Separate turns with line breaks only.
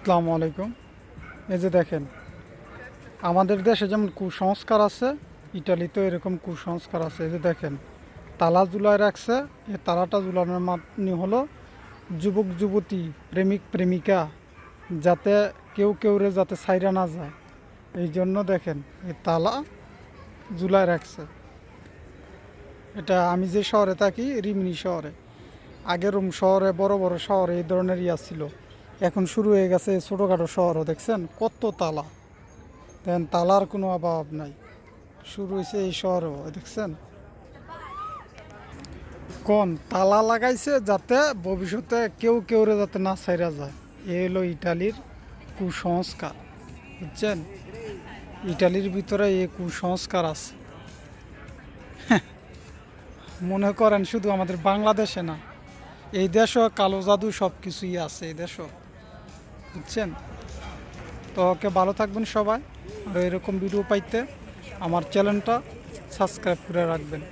আসসালামু আলাইকুম। এই যে দেখেন, আমাদের দেশে যেমন কুসংস্কার আছে, ইটালিতেও এরকম কুসংস্কার আছে। এই যে দেখেন, তালা জুলাই রাখছে, এই তালাটা জুলানোর মানে হলো যুবক, যুবতী, প্রেমিক, প্রেমিকা, যাতে কেউ কেউরে যাতে সাইরা না যায়। এই জন্য দেখেন, এই তালা জুলাই রাখছে। এটা আমি যে শহরে থাকি, রিমিনি শহরে। আগের রুম শহরে, বড় বড় শহরে এই ধরনের ইয়া ছিল। এখন শুরু হয়ে গেছে ছোটোখাটো শহরও, দেখছেন? কত তালা। দেখেন তালার কোনো অভাব নাই। শুরু হয়েছে এই শহরও, দেখছেন? কোন তালা লাগাইছে যাতে ভবিষ্যতে কেউ কেউরে যাতে না ছাইরা যায়। এ হলো ইটালির কুসংস্কার, বুঝছেন? ইটালির ভিতরে এই কুসংস্কার আছে। মনে করেন শুধু আমাদের বাংলাদেশে না, এই দেশও কালো জাদু সব কিছুই আছে, এই দেশও। বুঝছেন? তো ওকে ভালো থাকবেন সবাই। আর এরকম ভিডিও পাইতে আমার চ্যানেলটা সাবস্ক্রাইব করে রাখবেন।